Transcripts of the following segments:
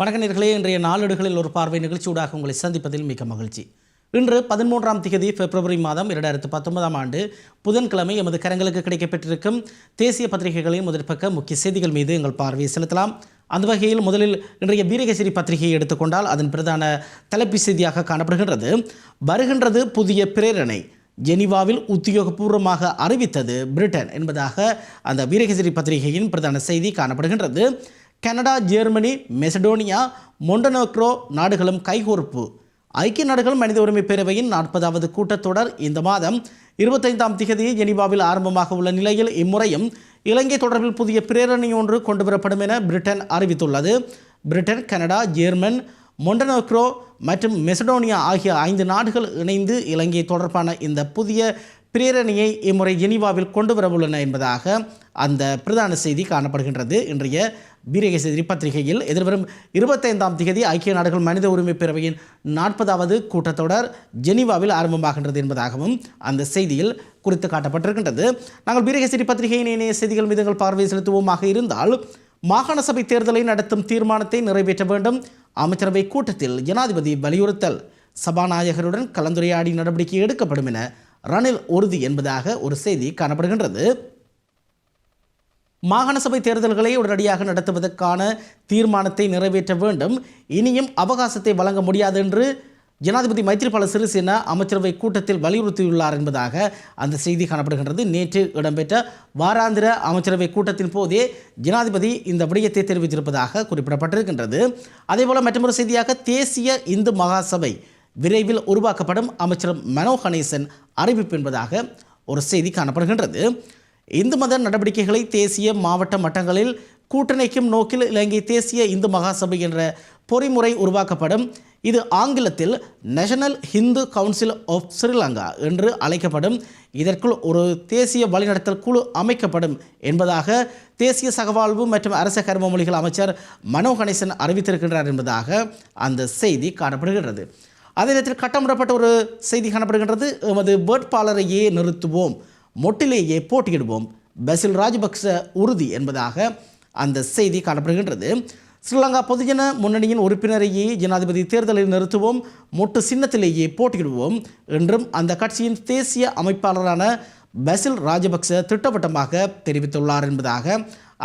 வணக்க இன்றைய நாளேடுகளில் ஒரு பார்வை நிகழ்ச்சியூடாக உங்களை சந்திப்பதில் மிக மகிழ்ச்சி. இன்று பதிமூன்றாம் திகதி பிப்ரவரி மாதம் இரண்டாயிரத்து பத்தொன்பதாம் ஆண்டு புதன்கிழமை எமது கரங்களுக்கு கிடைக்கப்பெற்றிருக்கும் தேசிய பத்திரிகைகளின் முதற்பக்க முக்கிய செய்திகள் மீது எங்கள் பார்வையை செலுத்தலாம். அந்த வகையில் முதலில் இன்றைய வீரகேசரி பத்திரிகையை எடுத்துக்கொண்டால் அதன் பிரதான தலைப்பு செய்தியாக காணப்படுகின்றது. வருகின்றது புதிய பிரேரணை. ஜெனிவாவில் உத்தியோகபூர்வமாக அறிவித்தது பிரிட்டன் என்பதாக அந்த வீரகேசரி பத்திரிகையின் பிரதான செய்தி காணப்படுகின்றது. கனடா ஜெர்மனி மெசடோனியா மொண்டனோக்ரோ நாடுகளும் கைகோர்ப்பு. ஐக்கிய நாடுகள் மனித உரிமை பேரவையின் நாற்பதாவது கூட்டத்தொடர் இந்த மாதம் இருபத்தைந்தாம் திகதி ஜெனீவாவில் ஆரம்பமாக உள்ள நிலையில் இம்முறையும் இலங்கை தொடர்பில் புதிய பிரேரணை ஒன்று கொண்டுவரப்படும் என பிரிட்டன் அறிவித்துள்ளது. பிரிட்டன் கனடா ஜெர்மன் மொண்டனோக்ரோ மற்றும் மெசடோனியா ஆகிய ஐந்து நாடுகள் இணைந்து இலங்கை தொடர்பான இந்த புதிய பிரேரணையை இம்முறை ஜெனீவாவில் கொண்டு வரவுள்ளன என்பதாக அந்த பிரதான செய்தி காணப்படுகின்றது. இன்றைய வீரகேசரி பத்திரிகையில் எதிர்வரும் இருபத்தைந்தாம் திகதி ஐக்கிய நாடுகள் மனித உரிமை பேரவையின் நாற்பதாவது கூட்டத்தொடர் ஜெனீவாவில் ஆரம்பமாகின்றது என்பதாகவும் அந்த செய்தியில் குறித்து காட்டப்பட்டிருக்கின்றது. நாங்கள் வீரகேசரி பத்திரிகையின் இணைய செய்திகள் மீது எங்கள் பார்வை செலுத்துவோமாக இருந்தால் மாகாண சபை தேர்தலை நடத்தும் தீர்மானத்தை நிறைவேற்ற வேண்டும். அமைச்சரவை கூட்டத்தில் ஜனாதிபதி வலியுறுத்தல். சபாநாயகருடன் கலந்துரையாடி நடவடிக்கை எடுக்கப்படும் என ரணில் உறுதி என்பதாக ஒரு செய்தி காணப்படுகின்றது. மாகாண சபை தேர்தல்களை உடனடியாக நடத்துவதற்கான தீர்மானத்தை நிறைவேற்ற வேண்டும். இனியும் அவகாசத்தை வழங்க முடியாது என்று ஜனாதிபதி மைத்ரிபால சிறிசேனா அமைச்சரவை கூட்டத்தில் வலியுறுத்தியுள்ளார் என்பதாக அந்த செய்தி காணப்படுகின்றது. நேற்று இடம்பெற்ற வாராந்திர அமைச்சரவை கூட்டத்தின் போதே ஜனாதிபதி இந்த விடயத்தை தெரிவித்திருப்பதாக குறிப்பிடப்பட்டிருக்கின்றது. அதேபோல மற்றொரு செய்தியாக தேசிய இந்து மகாசபை விரைவில் உருவாக்கப்படும் அமைச்சர் மனோ கணேசன் அறிவிப்பு என்பதாக ஒரு செய்தி காணப்படுகின்றது. இந்து மத நடவடிக்கைகளை தேசிய மாவட்ட மட்டங்களில் கூட்டணிக்கும் நோக்கில் இலங்கை தேசிய இந்து மகாசபை என்ற பொறிமுறை உருவாக்கப்படும். இது ஆங்கிலத்தில் national Hindu council of Sri Lanka என்று அழைக்கப்படும். இதற்குள் ஒரு தேசிய வழிநடத்தல் குழு அமைக்கப்படும் என்பதாக தேசிய சகவாழ்வு மற்றும் அரச கர்ம மொழிகள் அமைச்சர் மனோ கணேசன் அறிவித்திருக்கின்றார் என்பதாக அந்த செய்தி காணப்படுகின்றது. அதே நேரத்தில் கட்டமிடப்பட்ட ஒரு செய்தி காணப்படுகின்றது. எமது வேட்பாளரையே நிறுத்துவோம். மொட்டிலேயே போட்டியிடுவோம். பசில் ராஜபக்ச உறுதி என்பதாக அந்த செய்தி காணப்படுகின்றது. ஸ்ரீலங்கா பொதுஜன முன்னணியின் உறுப்பினரையே ஜனாதிபதி தேர்தலில் நிறுத்துவோம். மொட்டு சின்னத்திலேயே போட்டியிடுவோம் என்றும் அந்த கட்சியின் தேசிய அமைப்பாளரான பசில் ராஜபக்ச திட்டவட்டமாக தெரிவித்துள்ளார் என்பதாக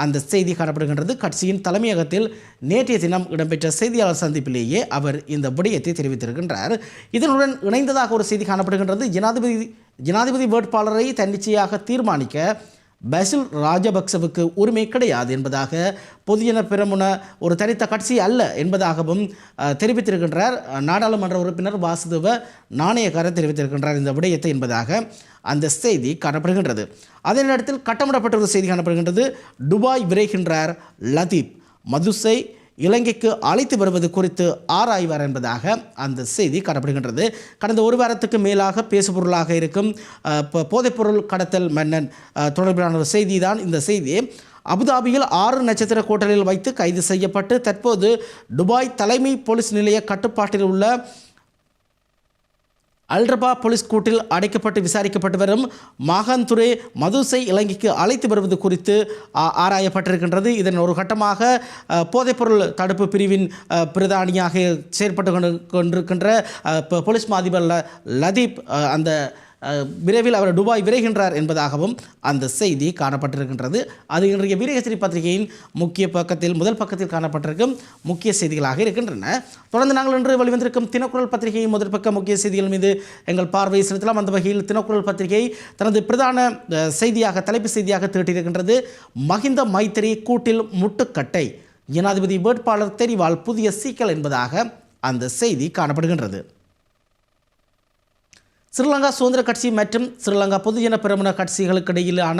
அந்த செய்தி காணப்படுகின்றது. கட்சியின் தலைமையகத்தில் நேற்றைய தினம் இடம்பெற்ற செய்தியாளர் சந்திப்பிலேயே அவர் இந்த விடயத்தை தெரிவித்திருக்கின்றார். இதனுடன் இணைந்ததாக ஒரு செய்தி காணப்படுகின்றது. ஜனாதிபதி ஜனாதிபதி வேட்பாளரை தன்னிச்சையாக தீர்மானிக்க பசில் ராஜபக்சவுக்கு உரிமை கிடையாது என்பதாக பொதுஜன பிரமுன ஒரு தனித்த கட்சி அல்ல என்பதாகவும் தெரிவித்திருக்கின்றார். நாடாளுமன்ற உறுப்பினர் வாசுதேவ நாணயக்காரர் தெரிவித்திருக்கின்றார் இந்த விடயத்தை என்பதாக அந்த செய்தி காணப்படுகின்றது. அதே நேரத்தில் கட்டமிடப்பட்ட ஒரு செய்தி காணப்படுகின்றது. Dubai விரைகின்றார் Latif. மதுசை இலங்கைக்கு அழைத்து வருவது குறித்து ஆராய்வார் என்பதாக அந்த செய்தி காணப்படுகின்றது கடந்த ஒரு வாரத்துக்கு மேலாக பேசுபொருளாக இருக்கும் போதைப்பொருள் கடத்தல் மன்னன் தொடர்பிலான ஒரு செய்தி தான் இந்த செய்தி. அபுதாபியில் ஆறு நட்சத்திர ஹோட்டலில் வைத்து கைது செய்யப்பட்டு தற்போது துபாய் தலைமை போலீஸ் நிலைய கட்டுப்பாட்டில் உள்ள அல்ரபா போலீஸ் கூட்டில் அடைக்கப்பட்டு விசாரிக்கப்பட்டு வரும் மாகாந்துரே மதுசை இலங்கைக்கு அழைத்து வருவது குறித்து ஆ, ஆராயப்பட்டிருக்கின்றது. இதன் ஒரு கட்டமாக போதைப்பொருள் தடுப்பு பிரிவின் பிரதானியாக செயற்பட்டு கொண்டு கொண்டிருக்கின்ற போலீஸ் மாதிபர் ல- லதீப் அந்த விரைவில் அவர் துபாய் விரைகின்றார் என்பதாகவும் அந்த செய்தி காணப்பட்டிருக்கின்றது. அது இன்றைய வீரகேசரி பத்திரிகையின் முக்கிய பக்கத்தில் முதல் பக்கத்தில் காணப்பட்டிருக்கும் முக்கிய செய்திகளாக இருக்கின்றன. தொடர்ந்து நாங்கள் இன்று வெளிவந்திருக்கும் தினக்குரல் பத்திரிகையின் முதல் பக்க முக்கிய செய்திகள் மீது எங்கள் பார்வையை செலுத்தலாம். அந்த வகையில் தினக்குரல் பத்திரிகை தனது பிரதான செய்தியாக தலைப்பு செய்தியாக தீட்டியிருக்கின்றது. மகிந்த மைத்திரி கூட்டில் முட்டுக்கட்டை. ஜனாதிபதி வேட்பாளர் தெரிவால் புதிய சீக்கல் என்பதாக அந்த செய்தி காணப்படுகின்றது. ஸ்ரீலங்கா சுதந்திர கட்சி மற்றும் ஸ்ரீலங்கா பொதுஜன பெரமுன கட்சிகளுக்கு இடையிலான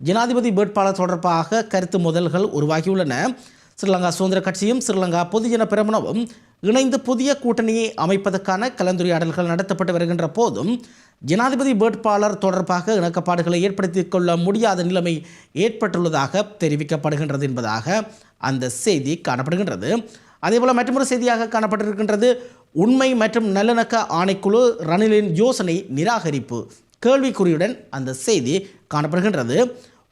ஜனாதிபதி வேட்பாளர் தொடர்பாக கருத்து மோதல்கள் உருவாகியுள்ளன. ஸ்ரீலங்கா சுதந்திர கட்சியும் ஸ்ரீலங்கா பொதுஜன பெரமுனவும் இணைந்து புதிய கூட்டணியை அமைப்பதற்கான கலந்துரையாடல்கள் நடத்தப்பட்டு வருகின்ற போதும் ஜனாதிபதி வேட்பாளர் தொடர்பாக இணக்கப்பாடுகளை ஏற்படுத்திக் கொள்ள முடியாத நிலைமை ஏற்பட்டுள்ளதாக தெரிவிக்கப்படுகின்றது என்பதாக அந்த செய்தி காணப்படுகின்றது. அதேபோல் மற்றொரு செய்தியாக காணப்பட்டிருக்கின்றது. உண்மை மற்றும் நல்லிணக்க ஆணைக்குழு ரணிலின் யோசனை நிராகரிப்பு. கேள்விக்குறியுடன் அந்த செய்தி காணப்படுகின்றது.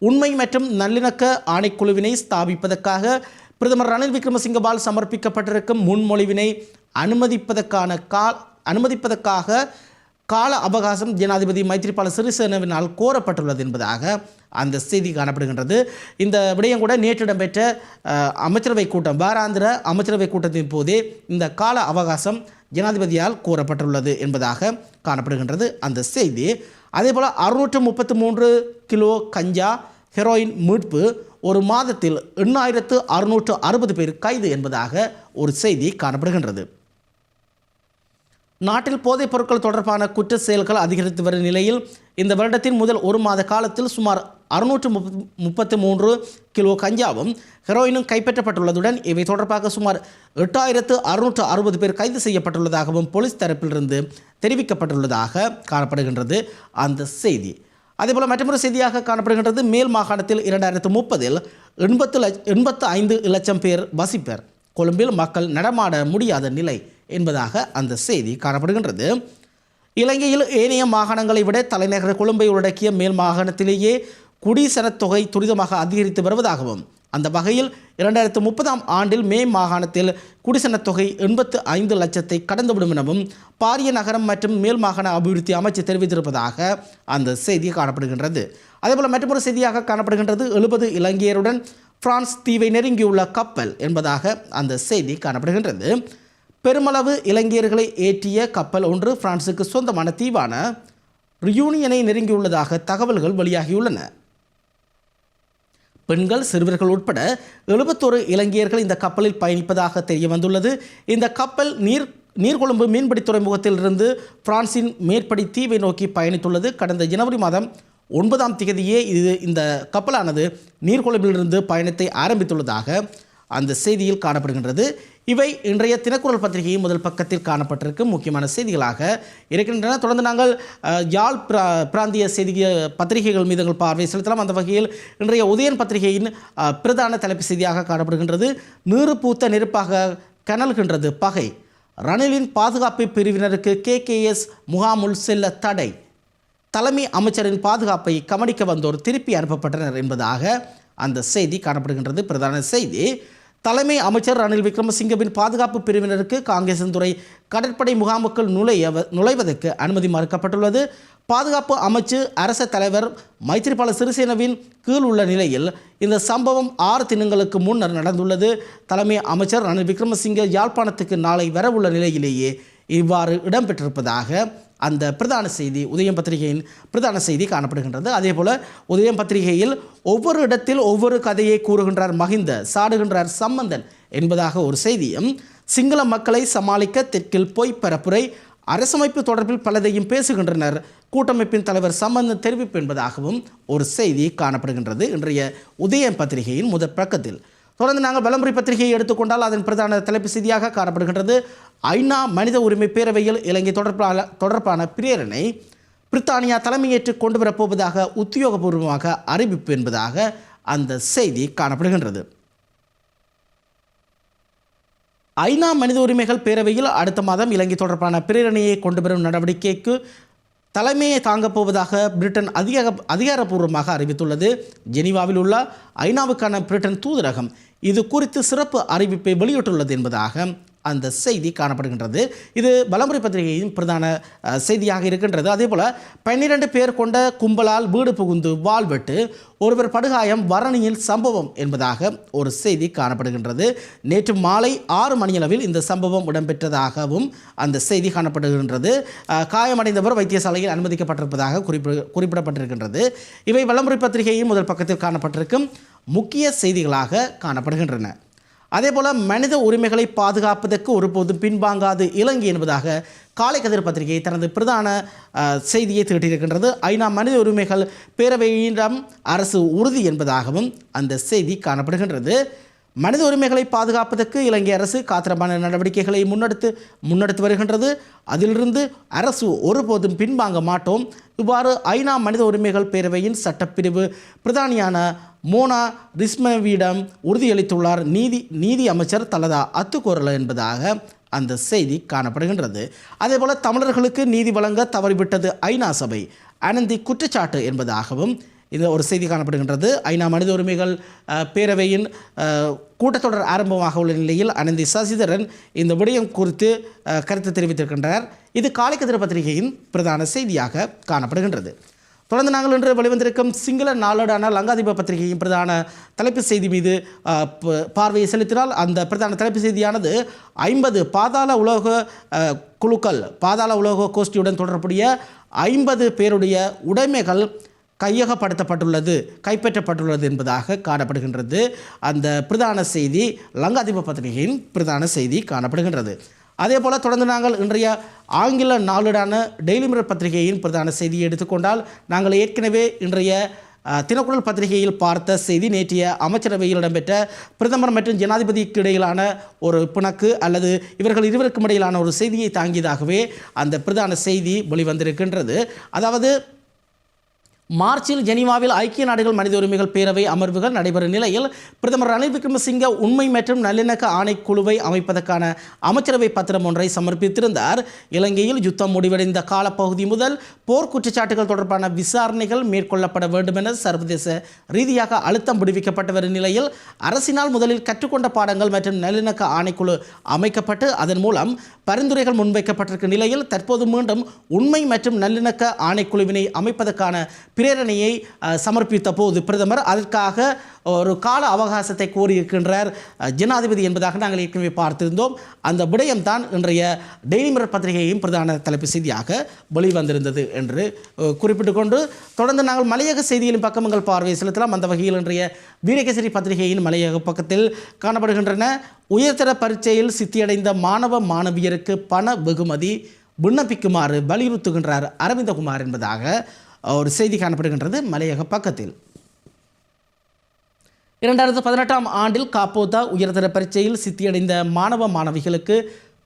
உண்மை மற்றும் நல்லிணக்க ஆணைக்குழுவினை ஸ்தாபிப்பதற்காக பிரதமர் ரணில் விக்ரமசிங்கவால் சமர்ப்பிக்கப்பட்டிருக்கும் முன்மொழிவினை அனுமதிப்பதற்கான கால் அனுமதிப்பதற்காக கால அவகாசம் ஜனாதிபதி மைத்ரிபால சிறிசேனவினால் கோரப்பட்டுள்ளது என்பதாக அந்த செய்தி காணப்படுகின்றது. இந்த விடயம் கூட நேற்று இடம்பெற்ற அமைச்சரவை கூட்டம் வாராந்திர அமைச்சரவை கூட்டத்தின் போதே இந்த கால அவகாசம் ஜனாதிபதியால் கூறப்பட்டுள்ளது என்பதாக காணப்படுகின்றது அந்த செய்தி. அதேபோல் அறுநூற்று முப்பத்து மூன்று கிலோ கஞ்சா ஹெரோயின் மீட்பு ஒரு மாதத்தில் எண்ணாயிரத்து அறுநூற்று அறுபது பேர் கைது என்பதாக ஒரு செய்தி காணப்படுகின்றது. நாட்டில் போதைப் பொருட்கள் தொடர்பான குற்ற செயல்கள் அதிகரித்து வரும் நிலையில் இந்த வருடத்தின் முதல் ஒரு மாத காலத்தில் சுமார் அறுநூற்று முப்பத்தி மூன்று கிலோ கஞ்சாவும் ஹெரோயினும் கைப்பற்றப்பட்டுள்ளதுடன் இவை தொடர்பாக சுமார் எட்டாயிரத்து அறுநூற்று அறுபது பேர் கைது செய்யப்பட்டுள்ளதாகவும் போலீஸ் தரப்பிலிருந்து தெரிவிக்கப்பட்டுள்ளதாக காணப்படுகின்றது அந்த செய்தி. அதேபோல் மற்றொரு செய்தியாக காணப்படுகின்றது. மேல் மாகாணத்தில் இரண்டாயிரத்து முப்பதில் எண்பத்து லட்ச எண்பத்து ஐந்து லட்சம் பேர் வசிப்பர். கொழும்பில் மக்கள் நடமாட முடியாத நிலை என்பதாக அந்த செய்தி காணப்படுகின்றது. இலங்கையில் ஏனைய மாகாணங்களை விட தலைநகர் கொழும்பை உள்ளடக்கிய மேல் மாகாணத்திலேயே குடிசனத் தொகை துரிதமாக அதிகரித்து வருவதாகவும் அந்த வகையில் இரண்டாயிரத்து முப்பதாம் ஆண்டில் மே மாகாணத்தில் குடிசனத் தொகை எண்பத்து ஐந்து லட்சத்தை கடந்துவிடும் எனவும் பாரிய நகரம் மற்றும் மேல் மாகாண அபிவிருத்தி அமைச்சு தெரிவித்திருப்பதாக அந்த செய்தி காணப்படுகின்றது. அதேபோல் மற்றொரு செய்தியாக காணப்படுகின்றது எழுபது இலங்கையருடன் பிரான்ஸ் தீவை நெருங்கியுள்ள கப்பல் என்பதாக அந்த செய்தி காணப்படுகின்றது. பெருமளவு இலங்கையர்களை ஏற்றிய கப்பல் ஒன்று பிரான்சுக்கு சொந்தமான தீவான ரியூனியனை நெருங்கியுள்ளதாக தகவல்கள் வெளியாகியுள்ளன. பெண்கள் சிறுவர்கள் உட்பட எழுபத்தோரு இலங்கையர்கள் இந்த கப்பலில் பயணிப்பதாக தெரிய வந்துள்ளது இந்த கப்பல் நீர் நீர்கொழும்பு மீன்பிடி துறைமுகத்திலிருந்து பிரான்சின் மேற்படி தீவை நோக்கி பயணித்துள்ளது. கடந்த ஜனவரி மாதம் ஒன்பதாம் தேதியே இது இந்த கப்பலானது நீர்கொழும்பிலிருந்து பயணத்தை ஆரம்பித்துள்ளதாக அந்த செய்தியில் காணப்படுகின்றது. இவை இன்றைய தினக்குரல் பத்திரிகையின் முதல் பக்கத்தில் காணப்பட்டிருக்கும் முக்கியமான செய்திகளாக இருக்கின்றன. தொடர்ந்து நாங்கள் யாழ் பிரா பிராந்திய செய்தி பத்திரிகைகள் மீது எங்கள் பார்வை செலுத்தலாம். அந்த வகையில் இன்றைய உதயன் பத்திரிகையின் பிரதான தலைப்பு செய்தியாக காணப்படுகின்றது. நீறு பூத்த நெருப்பாக கனல்கின்றது பகை. ரணிலின் பாதுகாப்பு பிரிவினருக்கு கேகேஎஸ் முகாமுள் செல்ல தடை. தலைமை அமைச்சரின் பாதுகாப்பை கவனிக்க வந்தோர் திருப்பி அனுப்பப்பட்டனர் என்பதாக அந்த செய்தி காணப்படுகின்றது. பிரதான செய்தி. தலைமை அமைச்சர் ரணில் விக்ரமசிங்கவின் பாதுகாப்பு பிரிவினருக்கு காங்கிரசின் துறை கடற்படை முகாமுக்குள் நுழைய நுழைவதற்கு அனுமதி மறுக்கப்பட்டுள்ளது. பாதுகாப்பு அமைச்சு அரச தலைவர் மைத்திரிபால சிறிசேனவின் கீழ் உள்ள நிலையில் இந்த சம்பவம் ஆறு தினங்களுக்கு முன்னர் நடந்துள்ளது. தலைமை அமைச்சர் ரணில் விக்ரமசிங்க யாழ்ப்பாணத்துக்கு நாளை வரவுள்ள நிலையிலேயே இவ்வாறு இடம்பெற்றிருப்பதாக அந்த பிரதான செய்தி உதயம் பத்திரிகையின் பிரதான செய்தி காணப்படுகின்றது. அதேபோல உதயம் பத்திரிகையில் ஒவ்வொரு இடத்தில் ஒவ்வொரு கதையை கூறுகின்றார் மகிந்த சாடுகின்றார் சம்பந்தன் என்பதாக ஒரு செய்தியும் சிங்கள மக்களை சமாளிக்க தெற்கில் போய் பரப்புரை அரசமைப்பு தொடர்பில் பலதையும் பேசுகின்றனர். கூட்டமைப்பின் தலைவர் சம்பந்தன் தெரிவிப்பு என்பதாகவும் ஒரு செய்தி காணப்படுகின்றது. இன்றைய உதயம் பத்திரிகையின் முதற் பக்கத்தில். தொடர்ந்து நாங்கள் வலமுறை பத்திரிகையை எடுத்துக்கொண்டால் அதன் பிரதான தலைப்பு செய்தியாக காணப்படுகின்றது. ஐநா மனித உரிமை பேரவையில் இலங்கை தொடர்பான தொடர்பான பிரேரணை பிரித்தானியா தலைமையேற்று கொண்டு வரப்போவதாக உத்தியோகபூர்வமாக அறிவிப்பு என்பதாக அந்த செய்தி காணப்படுகின்றது. ஐநா மனித உரிமைகள் பேரவையில் அடுத்த மாதம் இலங்கை தொடர்பான பிரேரணையை கொண்டு வரும் நடவடிக்கைக்கு தலைமையை தாங்கப் போவதாக பிரிட்டன் அதிக அதிகாரப்பூர்வமாக அறிவித்துள்ளது. ஜெனீவாவில் உள்ள ஐநாவுக்கான பிரிட்டன் தூதரகம் இது குறித்து சிறப்பு அறிவிப்பை வெளியிட்டுள்ளது என்பதாக அந்த செய்தி காணப்படுகின்றது. இது பலமுறை பத்திரிகையின் பிரதான செய்தியாக இருக்கின்றது. அதே போல் பன்னிரண்டு பேர் கொண்ட கும்பலால் வீடு புகுந்து வாழ்வெட்டு ஒருவர் படுகாயம் வரணியில் சம்பவம் என்பதாக ஒரு செய்தி காணப்படுகின்றது. நேற்று மாலை ஆறு மணியளவில் இந்த சம்பவம் இடம்பெற்றதாகவும் அந்த செய்தி காணப்படுகின்றது. காயமடைந்தவர் வைத்தியசாலையில் அனுமதிக்கப்பட்டிருப்பதாக குறிப்பிட குறிப்பிடப்பட்டிருக்கின்றது. இவை வலமுறை பத்திரிகையின் முதல் பக்கத்தில் காணப்பட்டிருக்கும் முக்கிய செய்திகளாக காணப்படுகின்றன. அதேபோல மனித உரிமைகளை பாதுகாப்பதற்கு ஒருபோதும் பின்வாங்காது. இலங்கை என்பதாக காலை கதிர் பத்திரிகை தனது பிரதான செய்தியை தீட்டியிருக்கின்றது ஐநா மனித உரிமைகள் பேரவையிடம் அரசு உறுதி என்பதாகவும் அந்த செய்தி காணப்படுகின்றது. மனித உரிமைகளை பாதுகாப்பதற்கு இலங்கை அரசு காத்திரமான நடவடிக்கைகளை முன்னெடுத்து முன்னெடுத்து வருகின்றது. அதிலிருந்து அரசு ஒருபோதும் பின்வாங்க மாட்டோம். இவ்வாறு ஐநா மனித உரிமைகள் பேரவையின் சட்டப்பிரிவு பிரதானியான மோனா ரிஸ்மவிடம் உறுதியளித்துள்ளார். நீதி நீதி அமைச்சர் தலதா அத்துக்கோரல என்பதாக அந்த செய்தி காணப்படுகின்றது. அதேபோல் தமிழர்களுக்கு நீதி வழங்க தவறிவிட்டது ஐநா சபை. அனந்தி குற்றச்சாட்டு என்பதாகவும் இந்த ஒரு செய்தி காணப்படுகின்றது. ஐநா மனித உரிமைகள் பேரவையின் கூட்டத்தொடர் ஆரம்பமாக உள்ள நிலையில் அனந்தி சசிதரன் இந்த விடயம் குறித்து கருத்து தெரிவித்திருக்கின்றார். இது காலைக்கதிர பத்திரிகையின் பிரதான செய்தியாக காணப்படுகின்றது. தொடர்ந்து நாங்கள் இன்று வெளிவந்திருக்கும் சிங்கள நாளேடான லங்காதிப பத்திரிகையின் பிரதான தலைப்பு செய்தி மீது ப- பார்வையை செலுத்தினால் அந்த பிரதான தலைப்பு செய்தியானது ஐம்பது பாதாள உலோக குழுக்கள் பாதாள உலோக கோஷ்டியுடன் தொடர்புடைய ஐம்பது பேருடைய உடைமைகள் கையகப்படுத்தப்பட்டுள்ளது கைப்பற்றப்பட்டுள்ளது என்பதாக காணப்படுகின்றது. அந்த பிரதான செய்தி லங்காதிப பத்திரிகையின் பிரதான செய்தி காணப்படுகின்றது. அதே போல் தொடர்ந்து நாங்கள் இன்றைய ஆங்கில நாளிடான டெய்லி மிரர் பத்திரிகையின் பிரதான செய்தியை எடுத்துக்கொண்டால் நாங்கள் ஏற்கனவே இன்றைய அஹ், தினக்குரல் பத்திரிகையில் பார்த்த செய்தி நேற்றைய அமைச்சரவையில் இடம்பெற்ற பிரதமர் மற்றும் ஜனாதிபதிக்கு இடையிலான ஒரு பிணக்கு அல்லது இவர்கள் இருவருக்கும் இடையிலான ஒரு செய்தியை தாங்கியதாகவே அந்த பிரதான செய்தி வெளிவந்திருக்கின்றது. அதாவது மார்ச்சில் ஜெனீவாவில் ஐக்கிய நாடுகள் மனித உரிமைகள் பேரவை அமர்வுகள் நடைபெறும் நிலையில் பிரதமர் ரணில் விக்ரமசிங்க உண்மை மற்றும் நல்லிணக்க ஆணைக்குழுவை அமைப்பதற்கான அமைச்சரவை பத்திரம் ஒன்றை சமர்ப்பித்திருந்தார். இலங்கையில் யுத்தம் முடிவடைந்த காலப்பகுதி முதல் போர் குற்றச்சாட்டுகள் தொடர்பான விசாரணைகள் மேற்கொள்ளப்பட வேண்டும் என சர்வதேச ரீதியாக அழுத்தம் விடுவிக்கப்பட்டு வரும் நிலையில் அரசினால் முதலில் கற்றுக்கொண்ட பாடங்கள் மற்றும் நல்லிணக்க ஆணைக்குழு அமைக்கப்பட்டு அதன் மூலம் பரிந்துரைகள் முன்வைக்கப்பட்டிருக்கும் நிலையில் தற்போது மீண்டும் உண்மை மற்றும் நல்லிணக்க ஆணைக்குழுவினை அமைப்பதற்கான பிரேரணையை சமர்ப்பித்த போது பிரதமர் அதற்காக ஒரு கால அவகாசத்தை கோரியிருக்கின்றார். ஜனாதிபதி என்பதாக நாங்கள் ஏற்கனவே பார்த்திருந்தோம். அந்த விடயம்தான் இன்றைய டெய்லி மிரர் பத்திரிகையின் பிரதான தலைப்பு செய்தியாக வெளிவந்திருந்தது என்று குறிப்பிட்டு கொண்டு தொடர்ந்து நாங்கள் மலையக செய்திகளின் பக்கம் எங்கள் பார்வையை செலுத்தலாம். அந்த வகையில் இன்றைய வீரகேசரி பத்திரிகையின் மலையக பக்கத்தில் காணப்படுகின்றன. உயர்தர பரீட்சையில் சித்தியடைந்த மாணவ மாணவியருக்கு பண வெகுமதி விண்ணப்பிக்குமாறு வலியுறுத்துகின்றார் அரவிந்தகுமார் என்பதாக ஒரு செய்தி காணப்படுகின்றது மலையக பக்கத்தில். இரண்டாயிரத்து பதினெட்டாம் ஆண்டில் காப்போதா உயர்தர பரீட்சையில் சித்தியடைந்த மாணவ மாணவிகளுக்கு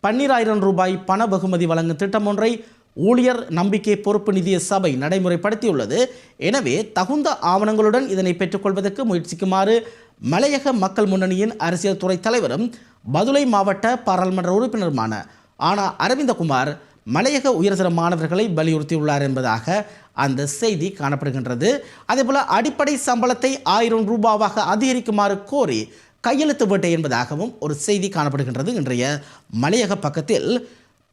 பன்னிராயிரம் ரூபாய் பண வெகுமதி வழங்கும் திட்டம் ஒன்றை ஊழியர் நம்பிக்கை பொறுப்பு நிதிய சபை நடைமுறைப்படுத்தியுள்ளது. எனவே தகுந்த ஆவணங்களுடன் இதனை பெற்றுக்கொள்வதற்கு முயற்சிக்குமாறு மலையக மக்கள் முன்னணியின் அரசியல் துறை தலைவரும் பதுளை மாவட்ட பாராளுமன்ற உறுப்பினருமான ஆனா அரவிந்தகுமார் மலையக உயர்தர மாணவர்களை வலியுறுத்தியுள்ளார் என்பதாக அந்த செய்தி காணப்படுகின்றது. அதேபோல் அடிப்படை சம்பளத்தை ஆயிரம் ரூபாவாக அதிகரிக்குமாறு கோரி கையெழுத்து வேட்டை என்பதாகவும் ஒரு செய்தி காணப்படுகின்றது. இன்றைய மலையக பக்கத்தில்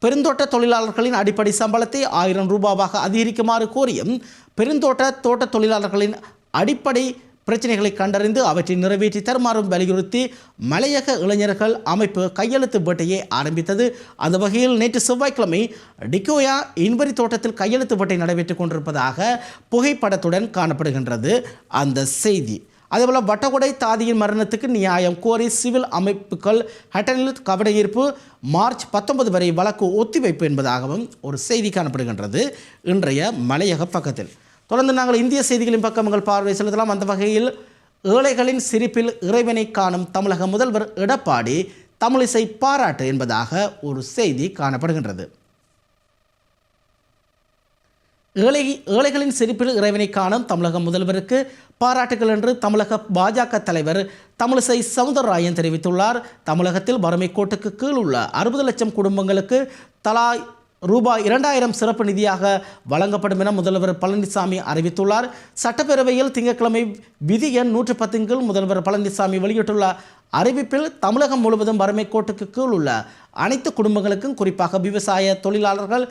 பெருந்தோட்ட தொழிலாளர்களின் அடிப்படை சம்பளத்தை ஆயிரம் ரூபாவாக அதிகரிக்குமாறு கோரியும் பெருந்தோட்ட தோட்ட தொழிலாளர்களின் அடிப்படை பிரச்சனைகளை கண்டறிந்து அவற்றை நிறைவேற்றி தருமாறும் வலியுறுத்தி மலையக இளைஞர்கள் அமைப்பு கையெழுத்து வேட்டையை ஆரம்பித்தது. அந்த வகையில் நேற்று செவ்வாய்க்கிழமை டிகோயா இன்பரி தோட்டத்தில் கையெழுத்து வேட்டை நடைபெற்றுக் கொண்டிருப்பதாக புகைப்படத்துடன் காணப்படுகின்றது அந்த செய்தி. அதேபோல் வட்டகுடை தாதியின் மரணத்துக்கு நியாயம் கோரி சிவில் அமைப்புகள் ஹட்டனில் கவனஈர்ப்பு மார்ச் பத்தொன்பது வரை வழக்கு ஒத்திவைப்பு என்பதாகவும் ஒரு செய்தி காணப்படுகின்றது. இன்றைய மலையக பக்கத்தில் தொடர்ந்து நாங்கள் இந்திய செய்திகளின் பக்கம் உங்கள் பார்வை செலுத்தலாம். அந்த வகையில் ஏழைகளின் சிரிப்பில் இறைவனை காணும் தமிழக முதல்வர் எடப்பாடி தமிழிசை பாராட்டு என்பதாக ஒரு செய்தி காணப்படுகின்றது. ஏழை ஏழைகளின் சிரிப்பில் இறைவனை காணும் தமிழக முதல்வருக்கு பாராட்டுகள் என்று தமிழக பாஜக தலைவர் தமிழிசை சவுந்தரராயன் தெரிவித்துள்ளார். தமிழகத்தில் வறுமை கோட்டுக்கு கீழ் உள்ள அறுபது லட்சம் குடும்பங்களுக்கு தலா ரூபாய் இரண்டாயிரம் சிறப்பு நிதியாக வழங்கப்படும் என முதல்வர் பழனிசாமி அறிவித்துள்ளார். சட்டப்பேரவையில் திங்கட்கிழமை விதி எண் நூற்று பத்தின் கீழ் முதல்வர் பழனிசாமி வெளியிட்டுள்ள அறிவிப்பில் தமிழகம் முழுவதும் வறுமை கோட்டுக்கு கீழ் உள்ள அனைத்து குடும்பங்களுக்கும் குறிப்பாக விவசாய தொழிலாளர்கள்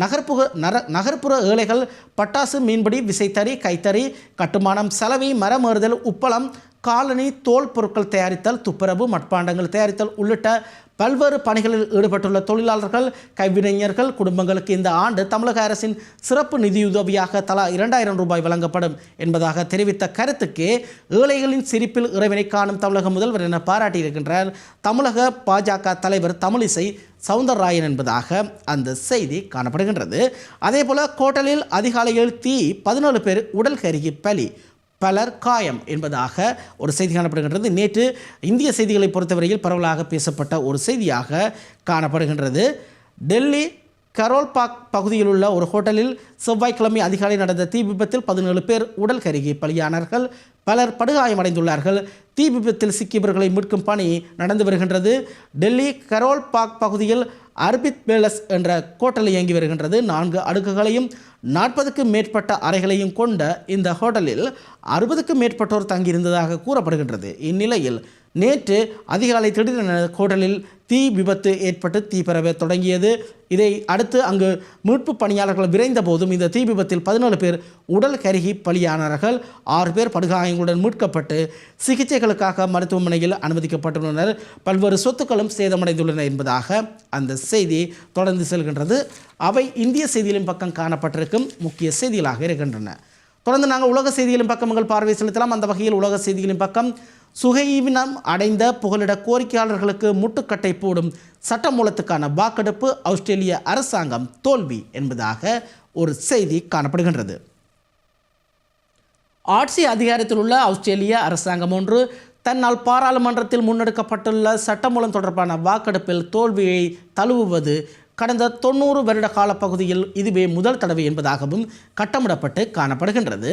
நகர்ப்புற நர நகர்ப்புற ஏழைகள் பட்டாசு மீன்பிடி விசைத்தறி கைத்தறி கட்டுமானம் சலவை மரமேறுதல் உப்பளம் காலனி தோல் பொருட்கள் தயாரித்தல் துப்புரவு மட்பாண்டங்கள் தயாரித்தல் உள்ளிட்ட பல்வேறு பணிகளில் ஈடுபட்டுள்ள தொழிலாளர்கள் கைவினைஞர்கள் குடும்பங்களுக்கு இந்த ஆண்டு தமிழக அரசின் சிறப்பு நிதியுதவியாக தலா இரண்டாயிரம் ரூபாய் வழங்கப்படும் என்பதாக தெரிவித்த கருத்துக்கே ஏழைகளின் சிரிப்பில் இறைவனை காணும் தமிழக முதல்வர் என பாராட்டியிருக்கின்றார். தமிழக பாஜக தலைவர் தமிழிசை சவுந்தரராயன் என்பதாக அந்த செய்தி காணப்படுகின்றது. அதேபோல கோட்டலில் அதிகாலையில் தீ பதினேழு பேர் உடல் கருகி பலி பலர் காயம் என்பதாக ஒரு செய்தி காணப்படுகின்றது. நேற்று இந்திய செய்திகளை பொறுத்தவரையில் பரவலாக பேசப்பட்ட ஒரு செய்தியாக காணப்படுகின்றது. டெல்லி கரோல் பாக் பகுதியில் உள்ள ஒரு ஹோட்டலில் செவ்வாய்க்கிழமை அதிகாலை நடந்த தீ விபத்தில் பதினேழு பேர் உடல் கருகி பலியானார்கள். பலர் படுகாயமடைந்துள்ளார்கள் தீ விபத்தில் சிக்கியவர்களை மீட்கும் பணி நடந்து வருகின்றது. டெல்லி கரோல் பாக் பகுதியில் அர்பித் பேலஸ் என்ற ஹோட்டல் இயங்கி வருகின்றது. நான்கு அடுக்குகளையும் நாற்பதுக்கும் மேற்பட்ட அறைகளையும் கொண்ட இந்த ஹோட்டலில் அறுபதுக்கும் மேற்பட்டோர் தங்கியிருந்ததாக கூறப்படுகின்றது. இந்நிலையில் நேற்று அதிகாலை திடீரென ஹோட்டலில் தீ விபத்து ஏற்பட்டு தீ பரவ தொடங்கியது. இதை அடுத்து அங்கு மீட்பு பணியாளர்கள் விரைந்த போதும் இந்த தீ விபத்தில் பதினேழு பேர் உடல் கருகி பலியானார்கள் ஆறு பேர் படுகாயங்களுடன் மீட்கப்பட்டு சிகிச்சைகளுக்காக மருத்துவமனையில் அனுமதிக்கப்பட்டுள்ளனர். பல்வேறு சொத்துக்களும் சேதமடைந்துள்ளன என்பதாக அந்த செய்தி தொடர்ந்து செல்கின்றது. அவை இந்திய செய்திகளின் பக்கம் காணப்பட்டிருக்கும் முக்கிய செய்திகளாக இருக்கின்றன. தொடர்ந்து நாங்கள் உலக செய்திகளின் பக்கங்கள் பார்வை செலுத்தலாம். அந்த வகையில் உலக செய்திகளின் பக்கம் சுகையினம் அடைந்த புகலிட கோரிக்கையாளர்களுக்கு முட்டுக்கட்டை போடும் சட்டமூலத்துக்கான வாக்கெடுப்பு ஆஸ்திரேலிய அரசாங்கம் தோல்வி என்பதாக ஒரு செய்தி காணப்படுகின்றது. ஆட்சி அதிகாரத்தில் உள்ள ஆஸ்திரேலிய அரசாங்கம் ஒன்று தன்னால் பாராளுமன்றத்தில் முன்னெடுக்கப்பட்டுள்ள சட்டமூலம் தொடர்பான வாக்கெடுப்பில் தோல்வியை தழுவுவது கடந்த தொண்ணூறு வருட கால பகுதியில் இதுவே முதல் தடவை என்பதாகவும் கட்டமிடப்பட்டு காணப்படுகின்றது.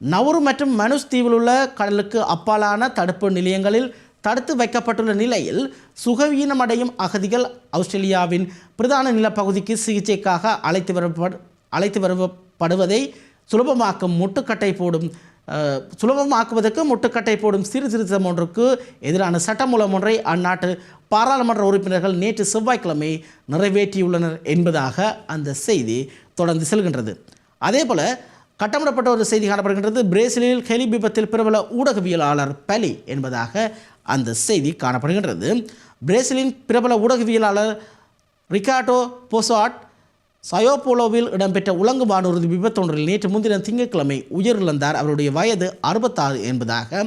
நவுரு மற்றும் மனுஸ் தீவில் உள்ள கடலுக்கு அப்பாலான தடுப்பு நிலையங்களில் தடுத்து வைக்கப்பட்டுள்ள நிலையில் சுகவீனமடையும் அகதிகள் ஆஸ்திரேலியாவின் பிரதான நிலப்பகுதிக்கு சிகிச்சைக்காக அழைத்து வரப்படு அழைத்து வரப்படுவதை சுலபமாக்கும் முட்டுக்கட்டை போடும் சுலபமாக்குவதற்கு முட்டுக்கட்டை போடும் சீர்திருத்தம் ஒன்றுக்கு எதிரான சட்டமூலம் ஒன்றை அந்நாட்டு பாராளுமன்ற உறுப்பினர்கள் நேற்று செவ்வாய்க்கிழமை நிறைவேற்றியுள்ளனர் என்பதாக அந்த செய்தி தொடர்ந்து செல்கின்றது. அதேபோல கட்டமிடப்பட்ட ஒரு செய்தி காணப்படுகின்றது. பிரேசிலில் ஹெலி விபத்தில் பிரபல ஊடகவியலாளர் பலி என்பதாக அந்த செய்தி காணப்படுகின்றது. பிரேசிலின் பிரபல ஊடகவியலாளர் ரிகார்டோ போசாட் சயோபோலோவில் இடம்பெற்ற உலங்கு வானூர்தி விபத்தொன்றில் நேற்று முன்தினம் திங்கட்கிழமை உயிரிழந்தார். அவருடைய வயது அறுபத்தாறு என்பதாக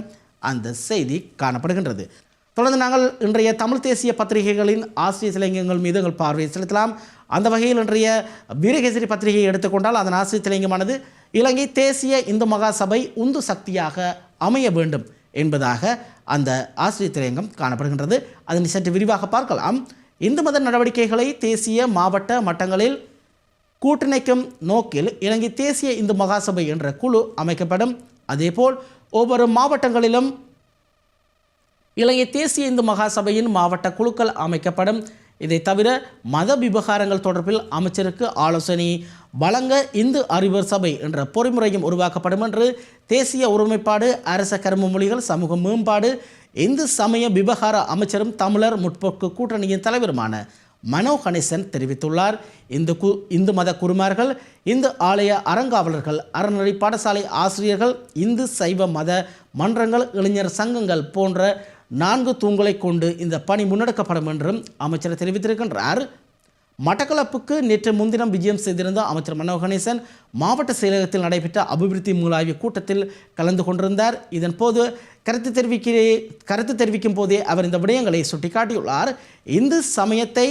அந்த செய்தி காணப்படுகின்றது. தொடர்ந்து நாங்கள் இன்றைய தமிழ் தேசிய பத்திரிகைகளின் ஆசிரியர் சிலைங்கங்கள் மீது எங்கள் பார்வையை செலுத்தலாம். அந்த வகையில் இன்றைய வீரகேசரி பத்திரிகையை எடுத்துக்கொண்டால் அதன் ஆசிரியர் சிலைங்கமானது இலங்கை தேசிய இந்து மகா சபை உந்து சக்தியாக அமைய வேண்டும் என்பதாக அந்த ஆசிரியர் திரையங்கம் காணப்படுகின்றது. அதனை சற்று விரிவாக பார்க்கலாம். இந்து மத நடவடிக்கைகளை தேசிய மாவட்ட மட்டங்களில் கூட்டிணைக்கும் நோக்கில் இலங்கை தேசிய இந்து மகாசபை என்ற குழு அமைக்கப்படும். அதேபோல் ஒவ்வொரு மாவட்டங்களிலும் இலங்கை தேசிய இந்து மகாசபையின் மாவட்ட குழுக்கள் அமைக்கப்படும். இதை தவிர மத விவகாரங்கள் தொடர்பில் அமைச்சருக்கு ஆலோசனை வழங்க இந்து அறிவர் சபை என்ற பொறிமுறையும் உருவாக்கப்படும் என்று தேசிய ஒருமைப்பாடு அரச கரும மொழிகள் சமூக மேம்பாடு இந்து சமய விவகார அமைச்சரும் தமிழர் முற்போக்கு கூட்டணியின் தலைவருமான மனோ கணேசன் தெரிவித்துள்ளார். இந்து கு இந்து மத குருமார்கள் இந்து ஆலய அறங்காவலர்கள் அறநெறி பாடசாலை ஆசிரியர்கள் இந்து சைவ மத மன்றங்கள் இளைஞர் சங்கங்கள் போன்ற நான்கு தூண்களை கொண்டு இந்த பணி முன்னெடுக்கப்படும் என்றும் அமைச்சர் தெரிவித்திருக்கின்றார். மட்டக்களப்புக்கு நேற்று முன்தினம் விஜயம் செய்திருந்த அமைச்சர் மனோ கணேசன் மாவட்ட செயலகத்தில் நடைபெற்ற அபிவிருத்தி மூலாய்வு கூட்டத்தில் கலந்து கொண்டிருந்தார். இதன் போது கருத்து தெரிவிக்கிறே கருத்து தெரிவிக்கும் போதே அவர் இந்த விடயங்களை சுட்டிக்காட்டியுள்ளார். இந்து சமயத்தை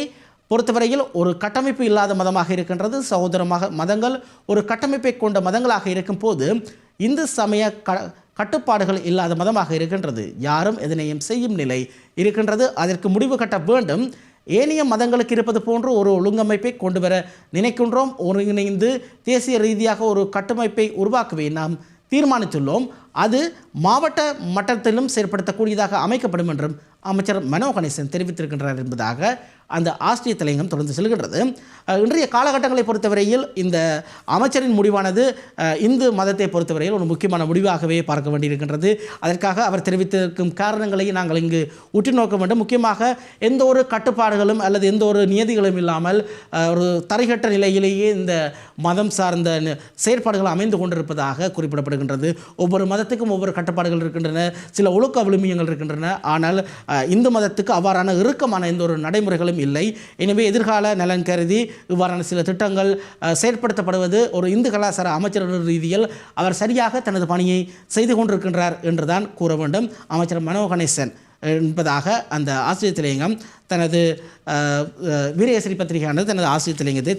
பொறுத்தவரையில் ஒரு கட்டமைப்பு இல்லாத மதமாக இருக்கின்றது. சகோதரமாக மதங்கள் ஒரு கட்டமைப்பை கொண்ட மதங்களாக இருக்கும் போது இந்து சமய க கட்டுப்பாடுகள் இல்லாத மதமாக இருக்கின்றது. யாரும் எதனையும் செய்யும் நிலை இருக்கின்றது. அதற்கு முடிவு கட்ட வேண்டும். ஏனைய மதங்களுக்கு இருப்பது போன்று ஒரு ஒழுங்கமைப்பை கொண்டு வர நினைக்கின்றோம். ஒருங்கிணைந்து தேசிய ரீதியாக ஒரு கட்டமைப்பை உருவாக்கவே நாம் தீர்மானித்துள்ளோம். அது மாவட்ட மட்டத்திலும் செயற்படுத்தக்கூடியதாக அமைக்கப்படும் என்றும் அமைச்சர் மனோ கணேசன் தெரிவித்திருக்கின்றார் என்பதாக அந்த ஆசிரிய தலையங்கம் தொடர்ந்து செல்கின்றது. இன்றைய காலகட்டங்களை பொறுத்தவரையில் இந்த அமைச்சரின் முடிவானது இந்து மதத்தை பொறுத்தவரையில் ஒரு முக்கியமான முடிவாகவே பார்க்க வேண்டியிருக்கின்றது. அதற்காக அவர் தெரிவித்திருக்கும் காரணங்களை நாங்கள் இங்கு உற்று நோக்க வேண்டும். முக்கியமாக எந்த ஒரு கட்டுப்பாடுகளும் அல்லது எந்த ஒரு நியதிகளும் இல்லாமல் ஒரு தரைகட்ட நிலையிலேயே இந்த மதம் சார்ந்த செயற்பாடுகள் அமைந்து கொண்டிருப்பதாக குறிப்பிடப்படுகின்றது. ஒவ்வொரு மதத்துக்கும் ஒவ்வொரு கட்டுப்பாடுகள் இருக்கின்றன சில ஒழுக்க விழுமியங்கள் இருக்கின்றன. ஆனால் இந்து மதத்துக்கு அவ்வாறான இறுக்கமான எந்த ஒரு நடைமுறைகளும் இல்லை. எனவே எதிர்கால நலன் கருதி இவ்வாறான சில திட்டங்கள் செயற்படுத்தப்படுவது ஒரு இந்து கலாச்சார அமைச்சர் ரீதியில் அவர் சரியாக தனது பணியை செய்து கொண்டிருக்கின்றார் என்றுதான் கூற வேண்டும். அமைச்சர் மனோ கணேசன் என்பதாக அந்த ஆசிரியர் திரையங்கம் தனது வீரேசரி பத்திரிகையானது தனது ஆசிரியர் திரையங்கத்தை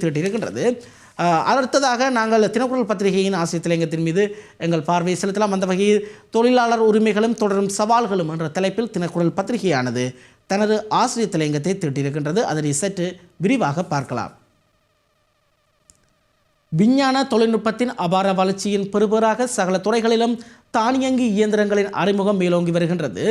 அடுத்ததாக நாங்கள் தினக்குரல் பத்திரிகையின் ஆசிரியத்திலையங்கத்தின் மீது எங்கள் பார்வையை செலுத்தலாம். அந்த வகையில் தொழிலாளர் உரிமைகளும் தொடரும் சவால்களும் என்ற தலைப்பில் தினக்குரல் பத்திரிகையானது தனது ஆசிரியர் தலையங்கத்தை தீட்டியிருக்கின்றது அதனை சற்று விரிவாக பார்க்கலாம். விஞ்ஞான தொழில்நுட்பத்தின் அபார வளர்ச்சியின் பெறுபேறாக சகல துறைகளிலும் தானியங்கி இயந்திரங்களின் அறிமுகம் மேலோங்கி வருகின்றது.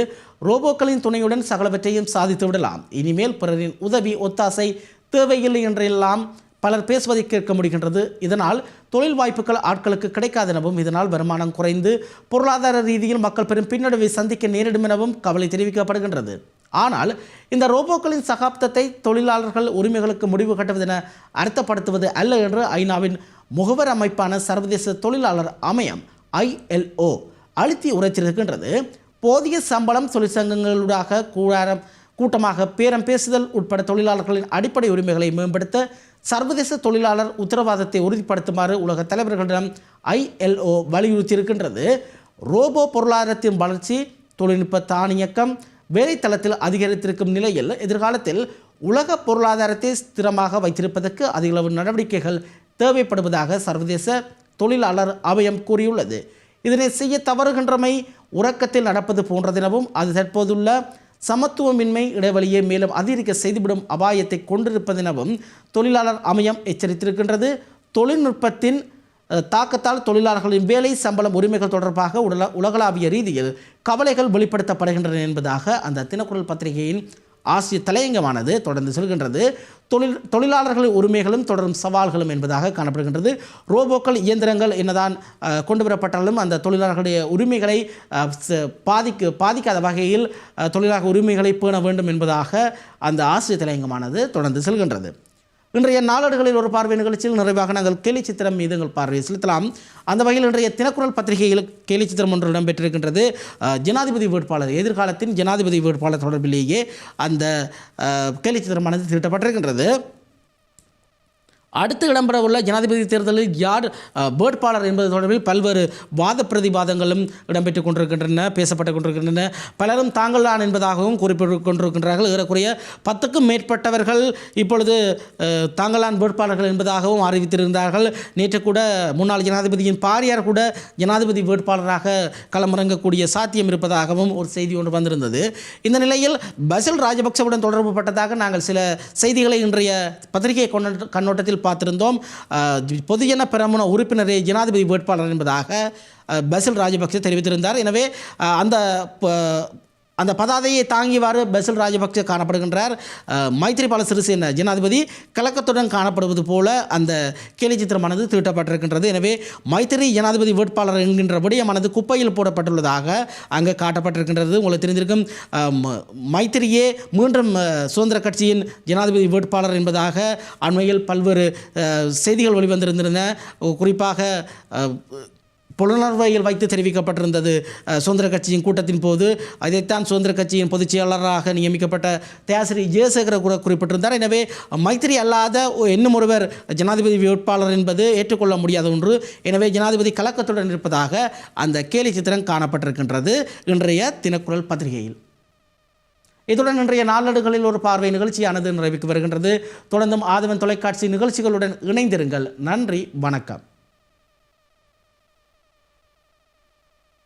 ரோபோக்களின் துணையுடன் சகலவற்றையும் சாதித்து விடலாம். இனிமேல் பிறரின் உதவி ஒத்தாசை தேவையில்லை என்றெல்லாம் பலர் பேசுவதை கேட்க முடிகின்றது. இதனால் தொழில் வாய்ப்புகள் ஆட்களுக்கு கிடைக்காதெனவும் இதனால் வருமானம் குறைந்து பொருளாதார ரீதியில் மக்கள் பெரும் பின்னடைவை சந்திக்க நேரிடும் எனவும் கவலை தெரிவிக்கப்படுகின்றது. ஆனால் இந்த ரோபோக்களின் சகாப்தத்தை தொழிலாளர்கள் உரிமைகளுக்கு முடிவு கட்டுவதென அர்த்தப்படுத்துவது அல்ல என்று ஐநாவின் முகவர் அமைப்பான சர்வதேச தொழிலாளர் அமையம் ஐஎல்ஓ அழுத்தி உரைத்திருக்கின்றது. போதிய சம்பளம் தொழிற்சங்கங்களூடாக கூடாரம் கூட்டமாக பேரம் பேசுதல் உட்பட தொழிலாளர்களின் அடிப்படை உரிமைகளை மேம்படுத்த சர்வதேச தொழிலாளர் உத்தரவாதத்தை உறுதிப்படுத்துமாறு உலக தலைவர்களிடம் ஐஎல்ஓ வலியுறுத்தியிருக்கின்றது. ரோபோ பொருளாதாரத்தின் வளர்ச்சி தொழில்நுட்ப தானியக்கம் வேலைத்தளத்தில் அதிகரித்திருக்கும் நிலையில் எதிர்காலத்தில் உலக பொருளாதாரத்தை ஸ்திரமாக வைத்திருப்பதற்கு அதிகளவு நடவடிக்கைகள் தேவைப்படுவதாக சர்வதேச தொழிலாளர் அவையம் கூறியுள்ளது. இதனை செய்ய தவறுகின்றமை உறக்கத்தில் நடப்பது போன்றதெனவும் அது தற்போதுள்ள சமத்துவமின்மை இடைவெளியை மேலும் அதிகரிக்க செய்துவிடும் அபாயத்தை கொண்டிருப்பதெனவும் தொழிலாளர் அமையம் எச்சரித்திருக்கின்றது. தொழில்நுட்பத்தின் தாக்கத்தால் தொழிலாளர்களின் வேலை சம்பளம் உரிமைகள் தொடர்பாக உலக உலகளாவிய ரீதியில் கவலைகள் வெளிப்படுத்தப்படுகின்றன என்பதாக அந்த தினக்குரல் பத்திரிகையின் ஆசிய தலையங்கமானது தொடர்ந்து செல்கின்றது. தொழில் தொழிலாளர்களின் உரிமைகளும் தொடரும் சவால்களும் என்பதாக காணப்படுகின்றது. ரோபோக்கள் இயந்திரங்கள் என்னதான் கொண்டு வரப்பட்டாலும் அந்த தொழிலாளர்களுடைய உரிமைகளை பாதிக்கு பாதிக்க பாதிக்காத வகையில் தொழிலாளர் உரிமைகளை பேண வேண்டும் என்பதாக அந்த ஆசிரியர் தலையங்கமானது தொடர்ந்து செல்கின்றது. இன்றைய நாளடுகளில் ஒரு பார்வை நிகழ்ச்சியில் நிறைவாக நாங்கள் கேலி சித்திரம் மீது எங்கள் பார்வையை செலுத்தலாம். அந்த வகையில் இன்றைய தினக்குரல் பத்திரிகையில் கேலி சித்திரம் ஒன்று இடம்பெற்றிருக்கின்றது. ஜனாதிபதி வேட்பாளர் எதிர்காலத்தின் ஜனாதிபதி வேட்பாளர் தொடர்பிலேயே அந்த அஹ், கேலி சித்திரமானது அடுத்து இடம்பெறவுள்ள ஜனாதிபதி தேர்தலில் யார் வேட்பாளர் என்பது தொடர்பில் பல்வேறு வாத பிரதிவாதங்களும் இடம்பெற்றுக் கொண்டிருக்கின்றன பேசப்பட்டு கொண்டிருக்கின்றன. பலரும் தாங்கள் தான் என்பதாகவும் குறிப்பிட்டு கொண்டிருக்கின்றார்கள். ஏறக்குறைய பத்துக்கும் மேற்பட்டவர்கள் இப்பொழுது தாங்களான் வேட்பாளர்கள் என்பதாகவும் அறிவித்திருந்தார்கள். நேற்று கூட முன்னாள் ஜனாதிபதியின் பாரியார் கூட ஜனாதிபதி வேட்பாளராக களமிறங்கக்கூடிய சாத்தியம் இருப்பதாகவும் ஒரு செய்தி ஒன்று வந்திருந்தது. இந்த நிலையில் பசில் ராஜபக்சவுடன் தொடர்பு பட்டதாக நாங்கள் சில செய்திகளை இன்றைய பத்திரிகை கண்ணோட்டத்தில் பார்த்திருந்தோம் பொதுஜன பெரமுன உறுப்பினரே ஜனாதிபதி வேட்பாளர் என்பதாக பசில் ராஜபக்சே தெரிவித்திருந்தார். எனவே அந்த அந்த பதாதையை தாங்கியவாறு பசில் ராஜபக்ச காணப்படுகின்றார். மைத்திரிபால மைத்ரிபால சிறிசேன ஜனாதிபதி கலக்கத்துடன் காணப்படுவது போல அந்த கேலி சித்திரமானது தீட்டப்பட்டிருக்கின்றது. எனவே மைத்திரி ஜனாதிபதி வேட்பாளர் என்கின்ற விடயமானது குப்பையில் போடப்பட்டுள்ளதாக அங்கே காட்டப்பட்டிருக்கின்றது. உங்களுக்கு தெரிந்திருக்கும் ம- மைத்திரியே மீண்டும் சுதந்திர கட்சியின் ஜனாதிபதி வேட்பாளர் என்பதாக அண்மையில் பல்வேறு செய்திகள் வெளிவந்திருந்தன குறிப்பாக புலனர்வையில் வைத்து தெரிவிக்கப்பட்டிருந்தது. சுதந்திர கட்சியின் கூட்டத்தின் போது அதைத்தான் சுதந்திர கட்சியின் பொதுச் செயலாளராக நியமிக்கப்பட்ட தயாசிரி ஜெயசேகர கூட குறிப்பிட்டிருந்தார். எனவே மைத்திரி அல்லாத இன்னும் ஒருவர் ஜனாதிபதி வேட்பாளர் என்பது ஏற்றுக்கொள்ள முடியாத ஒன்று. எனவே ஜனாதிபதி கலக்கத்துடன் இருப்பதாக அந்த கேலி சித்திரம் காணப்பட்டிருக்கின்றது. இன்றைய தினக்குரல் பத்திரிகையில். இதுடன் இன்றைய நாளடுகளில் ஒரு பார்வை நிகழ்ச்சியானது நிறைவுக்கு வருகின்றது. தொடர்ந்தும் ஆதவன் தொலைக்காட்சி நிகழ்ச்சிகளுடன் இணைந்திருங்கள். நன்றி வணக்கம்.